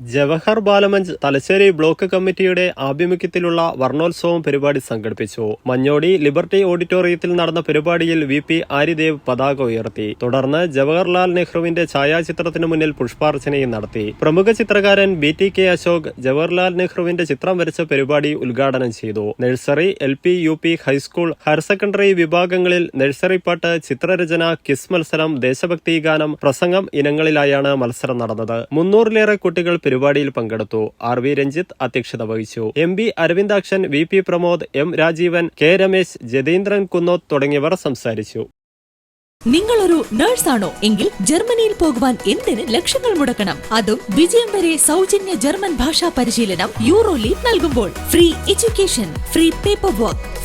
Jawahar Bal Manch Thalassery block കമ്മിറ്റിയുടെ ആഭിമുഖ്യത്തിലുള്ള വർണോത്സവം പരിപാടി സംഘടിപ്പിച്ചു. മഞ്ഞോടി ലിബർട്ടി ഓഡിറ്റോറിയത്തിൽ നടന്ന പരിപാടിയിൽ വി പി ആരിദേവ് പതാക ഉയർത്തി. തുടർന്ന് ജവഹർലാൽ നെഹ്റുവിന്റെ ഛായാചിത്രത്തിന് മുന്നിൽ പുഷ്പാർച്ചനയും നടത്തി. പ്രമുഖ ചിത്രകാരൻ B T K Ashok Jawaharlal നെഹ്റുവിന്റെ ചിത്രം വരച്ച പരിപാടി ഉദ്ഘാടനം ചെയ്തു. Nursery L P U P high school higher secondary വിഭാഗങ്ങളിൽ നഴ്സറി പാട്ട് ചിത്രരചന കിസ് മത്സരം ദേശഭക്തി ഗാനം പ്രസംഗം ഇനങ്ങളിലായാണ് മത്സരം നടന്നത്. മുന്നൂറിലേറെ കുട്ടികൾ പരിപാടിയിൽ പങ്കെടുത്തു. ആർ വി രഞ്ജിത്ത് അധ്യക്ഷത വഹിച്ചു. M B Aravindakshan V P Pramod M Rajeevan K Ramesh Jatheendran Kunnoth തുടങ്ങിയവർ സംസാരിച്ചു. നിങ്ങളൊരു നേഴ്സാണോ? എങ്കിൽ ജർമ്മനിയിൽ പോകുവാൻ എന്തിന് ലക്ഷങ്ങൾ മുടക്കണം? അതും വിജയം വരെ സൗജന്യ ജർമ്മൻ ഭാഷാ പരിശീലനം യൂറോ ലീഗ് നൽകുമ്പോൾ. Free education free paper work.